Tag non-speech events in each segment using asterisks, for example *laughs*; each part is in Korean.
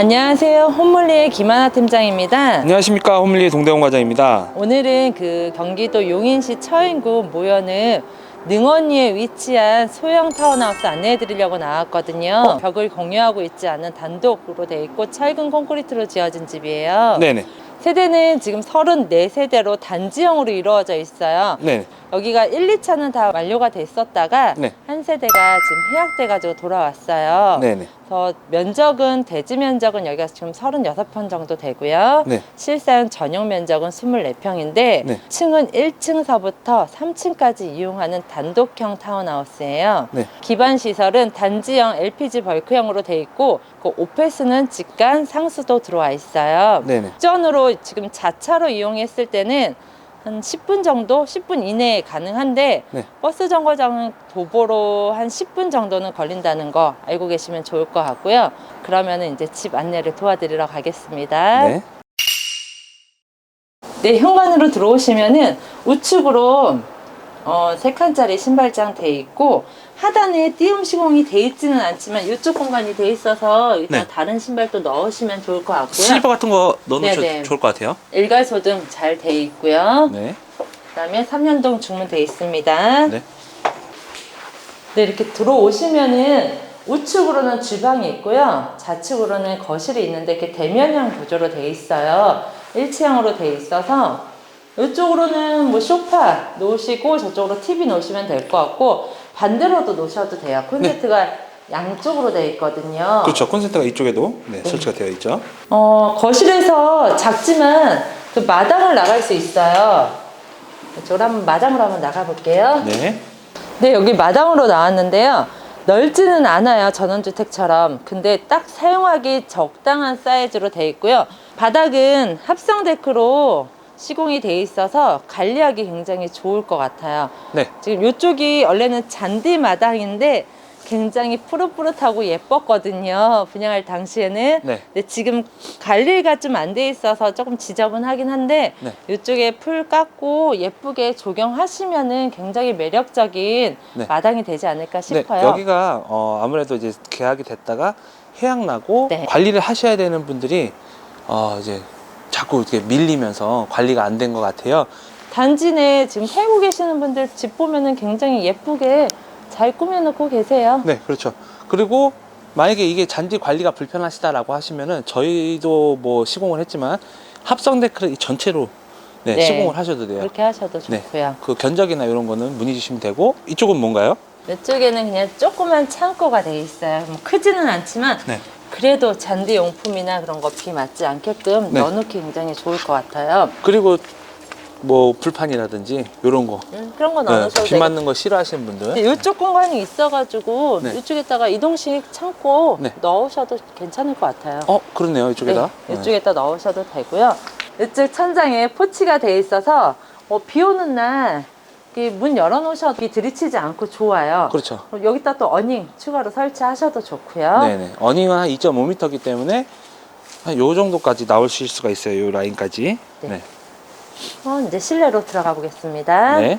안녕하세요. 홈몰리의 김하나 팀장입니다. 안녕하십니까 홈리의 동대원 과장입니다. 오늘은 그 경기도 용인시 처인구 모여는 능원리에 위치한 소형 타운하우스 안내해 드리려고 나왔거든요. 벽을 공유하고 있지 않은 단독으로 돼 있고 철근 콘크리트로 지어진 집이에요. 네네. 세대는 지금 34세대로 단지형으로 이루어져 있어요. 네. 여기가 1, 2차는 다 완료가 됐었다가 네. 한 세대가 지금 해약돼 가지고 돌아왔어요. 네네. 그래서 면적은 대지 면적은 여기가 지금 36평 정도 되고요. 네. 실사용 전용 면적은 24평인데 네. 층은 1층서부터 3층까지 이용하는 단독형 타운하우스예요. 네. 기반 시설은 단지형 LPG 벌크형으로 돼 있고 그 오페스는 직관 상수도 들어와 있어요. 네네. 전으로 지금 자차로 이용했을 때는 한 10분 정도, 10분 이내에 가능한데 네. 버스 정거장은 도보로 한 10분 정도는 걸린다는 거 알고 계시면 좋을 것 같고요. 그러면은 이제 집 안내를 도와드리러 가겠습니다. 네. 네, 현관으로 들어오시면은 우측으로 어, 세 칸짜리 신발장 돼 있고 하단에 띄움 시공이 돼 있지는 않지만 이쪽 공간이 돼 있어서 일단 네. 다른 신발도 넣으시면 좋을 것 같고요. 실버 같은 거 넣어놓으셔도 네네. 좋을 것 같아요. 일괄소등 잘 돼 있고요. 네. 그다음에 3년동 중문 돼 있습니다. 네. 네, 이렇게 들어오시면은 우측으로는 주방이 있고요. 좌측으로는 거실이 있는데 이렇게 대면형 구조로 돼 있어요. 일체형으로 돼 있어서 이쪽으로는 뭐 소파 놓으시고 저쪽으로 TV 놓으시면 될 것 같고 반대로도 놓으셔도 돼요. 콘센트가 양쪽으로 돼 있거든요. 그렇죠. 콘센트가 이쪽에도 네, 설치가 되어 있죠. 어, 거실에서 작지만 그 마당을 나갈 수 있어요. 이쪽으로 한번 마당으로 한번 나가 볼게요. 네. 네, 여기 마당으로 나왔는데요. 넓지는 않아요. 전원주택처럼. 근데 딱 사용하기 적당한 사이즈로 돼 있고요. 바닥은 합성 데크로 시공이 돼 있어서 관리하기 굉장히 좋을 것 같아요. 네. 지금 이쪽이 원래는 잔디 마당인데 굉장히 푸릇푸릇하고 예뻤거든요. 분양할 당시에는. 네. 근데 지금 관리가 좀 안 돼 있어서 조금 지저분하긴 한데 네. 이쪽에 풀 깎고 예쁘게 조경하시면은 굉장히 매력적인 네. 마당이 되지 않을까 네. 싶어요. 여기가 어, 아무래도 이제 계약이 됐다가 해약 나고 네. 관리를 하셔야 되는 분들이 어, 이제 자꾸 이렇게 밀리면서 관리가 안 된 것 같아요. 단지 내 지금 살고 계시는 분들 집 보면은 굉장히 예쁘게 잘 꾸며놓고 계세요. 네, 그렇죠. 그리고 만약에 이게 잔디 관리가 불편하시다라고 하시면은 저희도 뭐 시공을 했지만 합성 데크를 이 전체로 네, 네. 시공을 하셔도 돼요. 그렇게 하셔도 네. 좋고요. 그 견적이나 이런 거는 문의 주시면 되고 이쪽은 뭔가요? 이쪽에는 그냥 조그만 창고가 돼 있어요. 뭐 크지는 않지만 네. 그래도 잔디 용품이나 그런 거 비 맞지 않게끔 네. 넣어놓기 굉장히 좋을 것 같아요. 그리고 뭐 불판이라든지 이런 거 음, 그런 거 네, 넣어놓으셔도 비 되고 맞는 거 싫어하시는 분들 이쪽 공간이 있어가지고 네. 이쪽에다가 이동식 창고 네. 넣으셔도 괜찮을 것 같아요. 어 그렇네요 이쪽에다 네, 이쪽에다 넣으셔도 되고요. 이쪽 천장에 포치가 돼 있어서 뭐비 오는 날 문 열어놓으셔도 비 들이치지 않고 좋아요. 그렇죠 여기다 또 어닝 추가로 설치하셔도 좋고요. 네네 어닝은 한 2.5m이기 때문에 한 요 정도까지 나오실 수가 있어요 요 라인까지 네. 네. 어, 이제 실내로 들어가 보겠습니다. 네.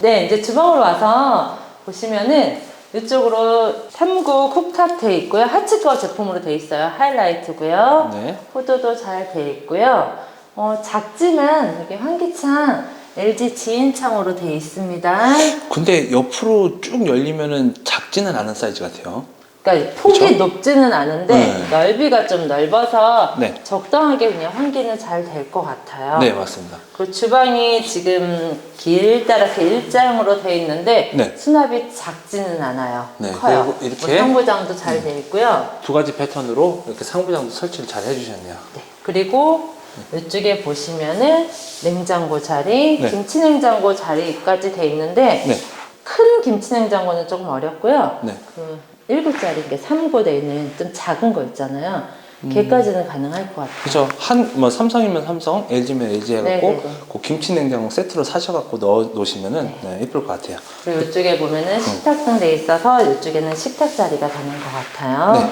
네, 이제 주방으로 와서 보시면은 이쪽으로 3구 쿡탑 돼 있고요. 하츠거 제품으로 돼 있어요. 하이라이트고요. 네. 포도도 잘 돼 있고요. 어, 작지만 이게 환기창 LG 지인창으로 돼 있습니다. 근데 옆으로 쭉 열리면은 작지는 않은 사이즈 같아요 그러니까 폭이 그쵸? 높지는 않은데 네. 넓이가 좀 넓어서 네. 적당하게 그냥 환기는 잘 될 것 같아요. 네 맞습니다 그 주방이 지금 길다랗게 일자형으로 돼 있는데 네. 수납이 작지는 않아요. 네, 커요. 그리고 이렇게? 뭐 상부장도 잘돼 있고요. 두 가지 패턴으로 이렇게 상부장도 설치를 잘 해주셨네요 네. 그리고 이쪽에 보시면은 냉장고 자리, 네. 김치 냉장고 자리까지 돼 있는데 네. 큰 김치 냉장고는 조금 어렵고요. 네. 그 1구짜리, 게 3구 돼 있는 좀 작은 거 있잖아요. 음. 걔까지는 가능할 것 같아요. 그죠 한 뭐 삼성이면 삼성 LG면 LG 해갖고 네 네 네. 그 김치 냉장고 세트로 사셔갖고 넣어 놓으시면은 네, 예쁠 것 같아요 그리고 이쪽에 보면은 식탁등 돼 있어서 이쪽에는 식탁 자리가 되는 것 같아요. 네.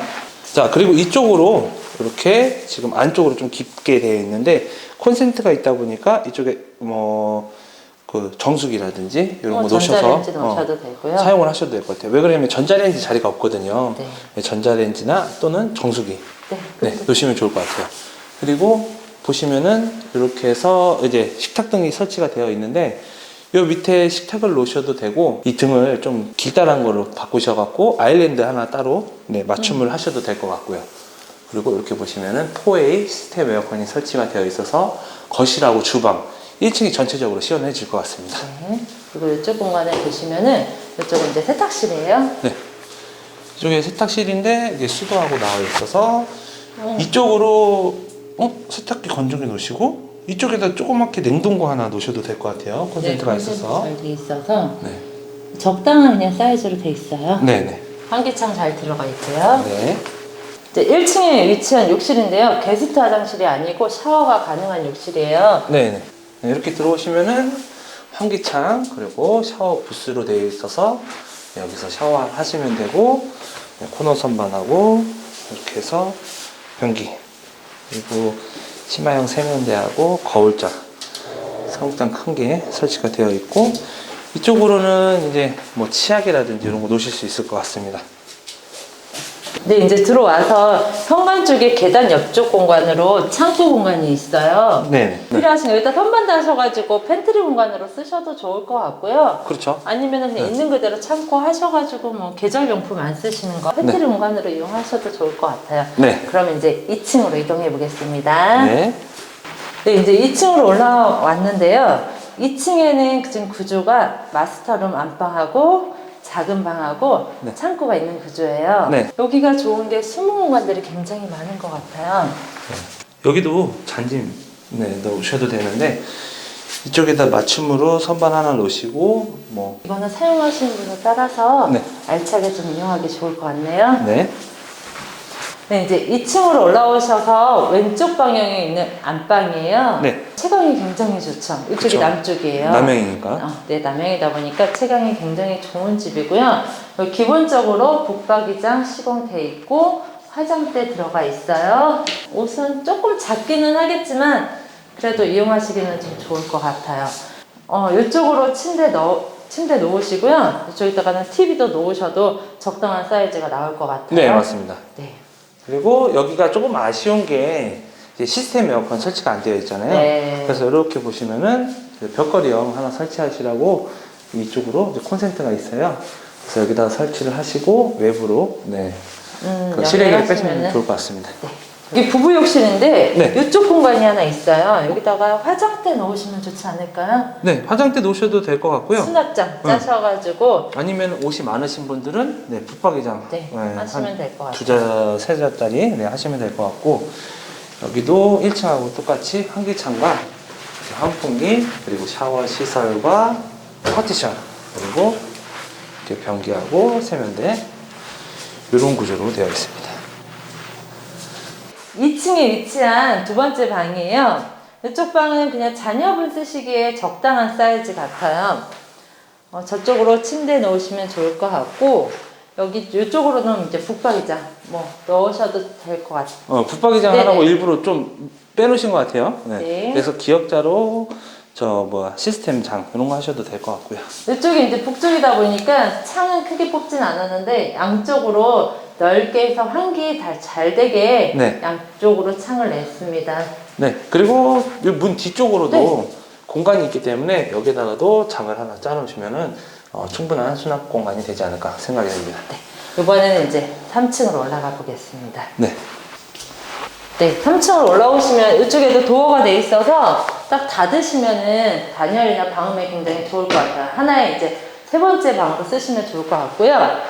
자 그리고 이쪽으로 이렇게 지금 안쪽으로 좀 깊게 되어 있는데 콘센트가 있다 보니까 이쪽에 뭐 그 정수기라든지 이런 어, 거 놓으셔서 어. 사용을 하셔도 될 것 같아요. 왜 그러냐면 전자레인지 자리가 없거든요. 네. 전자레인지나 또는 정수기 네. 네, 놓으시면 좋을 것 같아요. 그리고 보시면은 이렇게 해서 이제 식탁 등이 설치가 되어 있는데 요 밑에 식탁을 놓으셔도 되고 이 등을 좀 길다란 거로 바꾸셔갖고 아일랜드 하나 따로 네, 맞춤을 하셔도 될 것 같고요. 그리고 이렇게 보시면은 4A 시스템 에어컨이 설치가 되어 있어서 거실하고 주방 1층이 전체적으로 시원해질 것 같습니다. 네. 그리고 이쪽 공간에 보시면은 이쪽은 이제 세탁실이에요. 네. 이쪽에 세탁실인데 이게 수도하고 나와 있어서 음. 이쪽으로 어? 세탁기 건조기 놓으시고 이쪽에다 조그맣게 냉동고 하나 놓으셔도 될 것 같아요. 콘센트가 네, 있어서. 잘돼 있어서 네. 적당한 그냥 사이즈로 돼 있어요. 네네. 환기창 잘 들어가 있고요. 네. 이제 1층에 위치한 욕실인데요. 게스트 화장실이 아니고 샤워가 가능한 욕실이에요. 네네. 네, 이렇게 들어오시면은 환기창 그리고 샤워 부스로 되어 있어서 여기서 샤워하시면 되고 네, 코너 선반하고 이렇게 해서 변기 그리고 치마형 세면대하고 거울장 사국장 큰 게 설치가 되어 있고 이쪽으로는 이제 뭐 치약이라든지 이런 거 놓으실 수 있을 것 같습니다. 네, 이제 들어와서 현관 쪽에 계단 옆쪽 공간으로 창고 공간이 있어요. 네. 필요하신 여기다 선반 다셔가지고 팬트리 공간으로 쓰셔도 좋을 것 같고요. 그렇죠. 아니면 그냥 네. 있는 그대로 참고 하셔가지고 뭐 계절 용품 안 쓰시는 거 팬트리 공간으로 이용하셔도 좋을 것 같아요. 네. 그럼 이제 2층으로 이동해 보겠습니다. 네. 네, 이제 2층으로 올라왔는데요. 2층에는 지금 구조가 마스터룸 안방하고 작은 방하고 네. 창고가 있는 구조예요. 네. 여기가 좋은 게 숨은 공간들이 굉장히 많은 것 같아요. 여기도 잔짐 네, 넣으셔도 되는데 이쪽에다 맞춤으로 선반 하나 놓으시고 뭐 이거는 사용하시는 분에 따라서 네. 알차게 좀 이용하기 좋을 것 같네요. 네. 네, 이제 2층으로 올라오셔서 왼쪽 방향에 있는 안방이에요. 네. 채광이 굉장히 좋죠. 이쪽이 그쵸. 남쪽이에요. 남양이니까. 어, 네, 남양이다 보니까 채광이 굉장히 좋은 집이고요. 여기 기본적으로 북박이장 시공돼 있고 화장대 들어가 있어요. 옷은 조금 작기는 하겠지만 그래도 이용하시기는 좀 좋을 것 같아요. 어, 이쪽으로 침대 넣 침대 놓으시고요. 이쪽에다가는 TV도 놓으셔도 적당한 사이즈가 나올 것 같아요. 네, 맞습니다. 네. 그리고 여기가 조금 아쉬운 게 시스템 에어컨 설치가 안 되어 있잖아요. 네. 그래서 이렇게 보시면은 벽걸이형 하나 설치하시라고 이쪽으로 이제 콘센트가 있어요. 그래서 여기다 설치를 하시고 외부로 네. 음, 그 실외기를 빼시면 좋을 것 같습니다. 네. 여기 부부 욕실인데 네. 이쪽 공간이 하나 있어요. 여기다가 화장대 넣으시면 좋지 않을까요? 네, 화장대 놓으셔도 될 것 같고요. 수납장 응. 짜셔가지고 아니면 옷이 많으신 분들은 네, 붙박이장 네, 한 하시면 될 것 같아요. 두 자, 세 자짜리 네, 하시면 될 것 같고 여기도 1층하고 똑같이 환기창과 환풍기 그리고 샤워 시설과 파티션 그리고 이렇게 변기하고 세면대 이런 구조로 되어 있습니다. 2층에 위치한 두 번째 방이에요. 이쪽 방은 그냥 자녀분 쓰시기에 적당한 사이즈 같아요. 어, 저쪽으로 침대 넣으시면 좋을 것 같고 여기 이쪽으로는 이제 북박이장 뭐 넣으셔도 될 것 같아요. 어, 붙박이장 네네. 하라고 일부러 좀 빼놓으신 것 같아요. 네. 네. 그래서 기역자로 저 뭐 시스템 장 이런 거 하셔도 될 것 같고요. 이쪽이 이제 북쪽이다 보니까 창은 크게 뽑진 않았는데 양쪽으로 넓게 해서 환기 다잘 되게 네. 양쪽으로 창을 냈습니다. 네. 그리고 이 문 뒤쪽으로도 네. 공간이 있기 때문에 여기다가도 장을 하나 짜놓으시면은 어, 충분한 수납 공간이 되지 않을까 생각이 듭니다. 이번에는 이제 3층으로 올라가 보겠습니다. 네. 네, 3층으로 올라오시면 이쪽에도 도어가 돼 있어서 딱 닫으시면은 단열이나 방음에 굉장히 좋을 것 같아요. 하나의 이제 세 번째 방으로 쓰시면 좋을 것 같고요.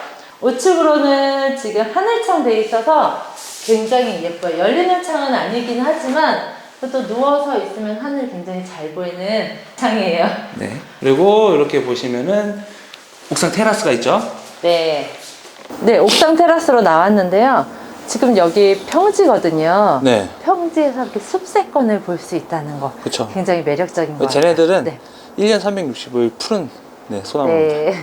우측으로는 지금 하늘창 돼 있어서 굉장히 예뻐요. 열리는 창은 아니긴 하지만 또 누워서 있으면 하늘 굉장히 잘 보이는 창이에요. 네. 그리고 이렇게 보시면은 옥상 테라스가 있죠. 네. 네, 옥상 테라스로 나왔는데요. 지금 여기 평지거든요. 네. 평지에서 이렇게 숲세권을 볼 수 있다는 거 그쵸. 굉장히 매력적인 것 같아요. 쟤네들은 네. 1년 365일 푸른 네, 소나무입니다. 네.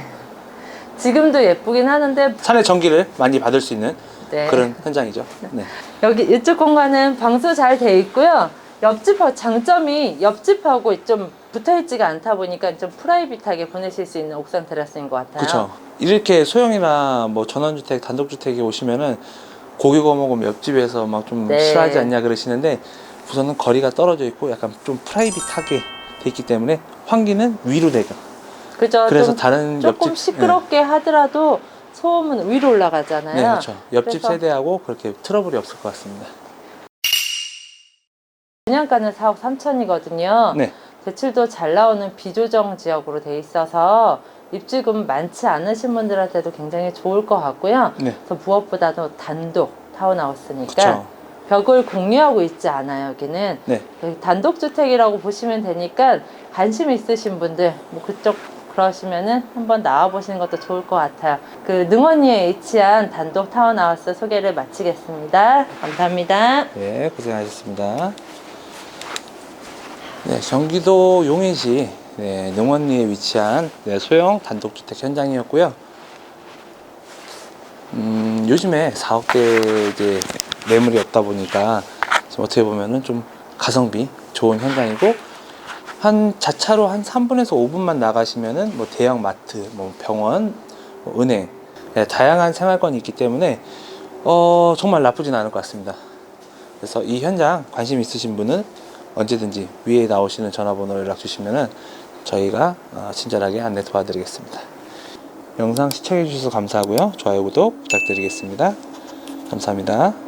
*laughs* 지금도 예쁘긴 하는데 산의 전기를 많이 받을 수 있는 네. 그런 현장이죠. 네. 여기 이쪽 공간은 방수 잘 돼 있고요. 옆집 장점이 옆집하고 좀 붙어있지가 않다 보니까 좀 프라이빗하게 보내실 수 있는 옥상 테라스인 것 같아요. 그렇죠. 이렇게 소형이나 뭐 전원주택, 단독주택에 오시면은 고기 구워 먹으면 옆집에서 막 좀 네. 싫어하지 않냐 그러시는데 우선은 거리가 떨어져 있고 약간 좀 프라이빗하게 돼 있기 때문에 환기는 위로 내가. 그죠? 그래서 좀 다른 조금 옆집 시끄럽게 하더라도 소음은 위로 올라가잖아요. 네, 그렇죠. 옆집 그래서 세대하고 그렇게 트러블이 없을 것 같습니다. 분양가는 4억 3천이거든요. 네. 대출도 잘 나오는 비조정 지역으로 돼 있어서 입주금 많지 않으신 분들한테도 굉장히 좋을 것 같고요. 네. 그래서 무엇보다도 단독 타운하우스니까. 벽을 공유하고 있지 않아요. 여기는 네. 여기 단독주택이라고 보시면 되니까 관심 있으신 분들 뭐 그쪽 그러시면은 한번 나와 보시는 것도 좋을 것 같아요. 그 능원리에 위치한 단독 타운하우스 소개를 마치겠습니다. 감사합니다. 네, 고생하셨습니다. 네, 경기도 용인시 네, 능원리에 위치한 네, 소형 단독주택 현장이었고요. 음, 요즘에 4억대 이제 매물이 없다 보니까 어떻게 보면은 좀 가성비 좋은 현장이고 한 자차로 한 3분에서 5분만 나가시면은 뭐 대형 마트, 뭐 병원, 뭐 은행 네, 다양한 생활권이 있기 때문에 어, 정말 나쁘진 않을 것 같습니다. 그래서 이 현장 관심 있으신 분은 언제든지 위에 나오시는 전화번호 연락 주시면은 저희가 어, 친절하게 안내 도와드리겠습니다. 영상 시청해 주셔서 감사하고요. 좋아요, 구독 부탁드리겠습니다. 감사합니다.